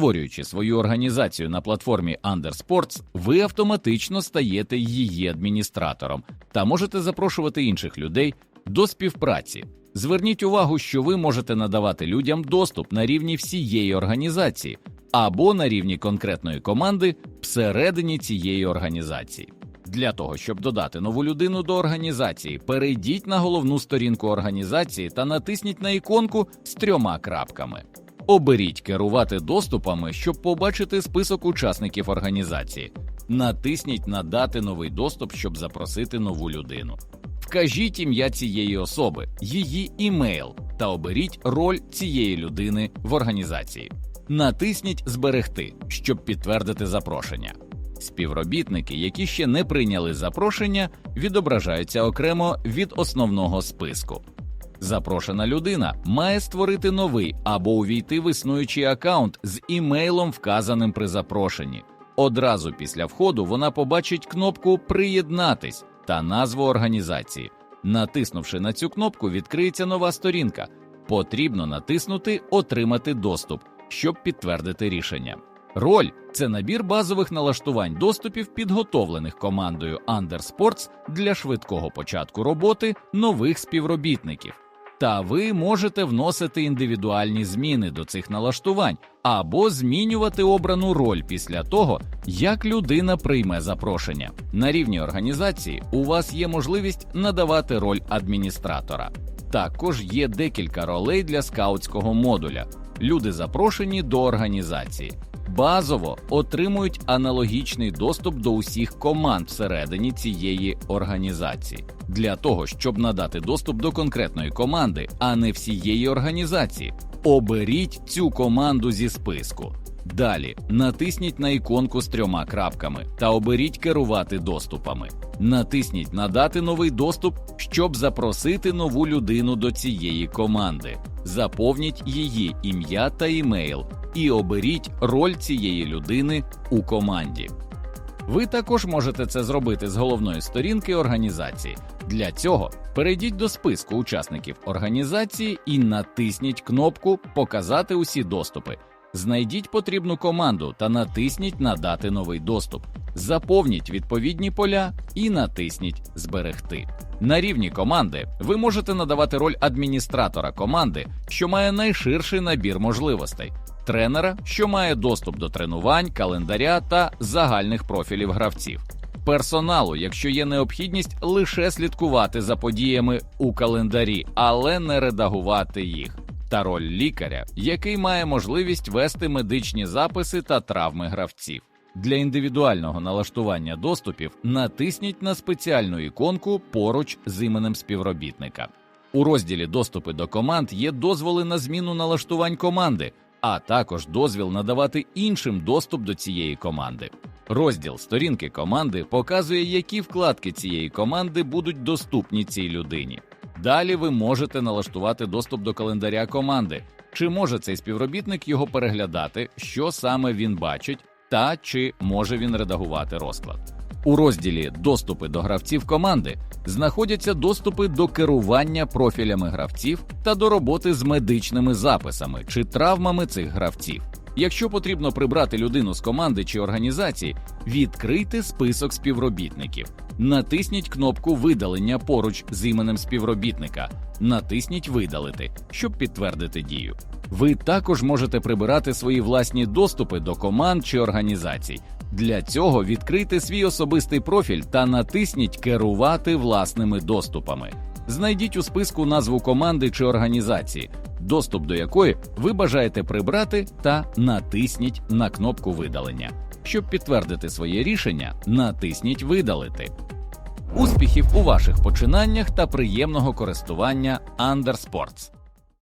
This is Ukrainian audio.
Створюючи свою організацію на платформі Undersports, ви автоматично стаєте її адміністратором та можете запрошувати інших людей до співпраці. Зверніть увагу, що ви можете надавати людям доступ на рівні всієї організації або на рівні конкретної команди всередині цієї організації. Для того, щоб додати нову людину до організації, перейдіть на головну сторінку організації та натисніть на іконку з трьома крапками. Оберіть керувати доступами, щоб побачити список учасників організації. Натисніть Надати новий доступ, щоб запросити нову людину. Вкажіть ім'я цієї особи, її імейл та оберіть роль цієї людини в організації. Натисніть Зберегти, щоб підтвердити запрошення. Співробітники, які ще не прийняли запрошення, відображаються окремо від основного списку. Запрошена людина має створити новий або увійти в існуючий аккаунт з імейлом, вказаним при запрошенні. Одразу після входу вона побачить кнопку Приєднатись та назву організації. Натиснувши на цю кнопку, відкриється нова сторінка. Потрібно натиснути Отримати доступ, щоб підтвердити рішення. Роль це набір базових налаштувань доступів, підготовлених командою Undersports для швидкого початку роботи нових співробітників. Та ви можете вносити індивідуальні зміни до цих налаштувань або змінювати обрану роль після того, як людина прийме запрошення. На рівні організації у вас є можливість надавати роль адміністратора. Також є декілька ролей для скаутського модуля. Люди запрошені до організації. Базово отримують аналогічний доступ до усіх команд всередині цієї організації для того, щоб надати доступ до конкретної команди, а не всієї організації. Оберіть цю команду зі списку. Далі натисніть на іконку з трьома крапками та оберіть керувати доступами. Натисніть Надати новий доступ, щоб запросити нову людину до цієї команди. Заповніть її ім'я та імейл і оберіть роль цієї людини у команді. Ви також можете це зробити з головної сторінки організації. Для цього перейдіть до списку учасників організації і натисніть кнопку Показати усі доступи. Знайдіть потрібну команду та натисніть Надати новий доступ. Заповніть відповідні поля і натисніть Зберегти. На рівні команди ви можете надавати роль адміністратора команди, що має найширший набір можливостей, тренера, що має доступ до тренувань, календаря та загальних профілів гравців, персоналу, якщо є необхідність лише слідкувати за подіями у календарі, але не редагувати їх. Та роль лікаря, який має можливість вести медичні записи та травми гравців. Для індивідуального налаштування доступів натисніть на спеціальну іконку поруч з іменем співробітника. У розділі Доступи до команд є дозволи на зміну налаштувань команди, а також дозвіл надавати іншим доступ до цієї команди. Розділ сторінки команди показує, які вкладки цієї команди будуть доступні цій людині. Далі ви можете налаштувати доступ до календаря команди, чи може цей співробітник його переглядати, що саме він бачить, та чи може він редагувати розклад. У розділі Доступи до гравців команди знаходяться доступи до керування профілями гравців та до роботи з медичними записами чи травмами цих гравців. Якщо потрібно прибрати людину з команди чи організації, відкрийте список співробітників, натисніть кнопку видалення поруч з іменем співробітника, натисніть Видалити, щоб підтвердити дію. Ви також можете прибирати свої власні доступи до команд чи організацій. Для цього відкрийте свій особистий профіль та натисніть Керувати власними доступами. Знайдіть у списку назву команди чи організації, доступ до якої ви бажаєте прибрати, та натисніть на кнопку видалення. Щоб підтвердити своє рішення, натисніть Видалити. Успіхів у ваших починаннях та приємного користування Undersports!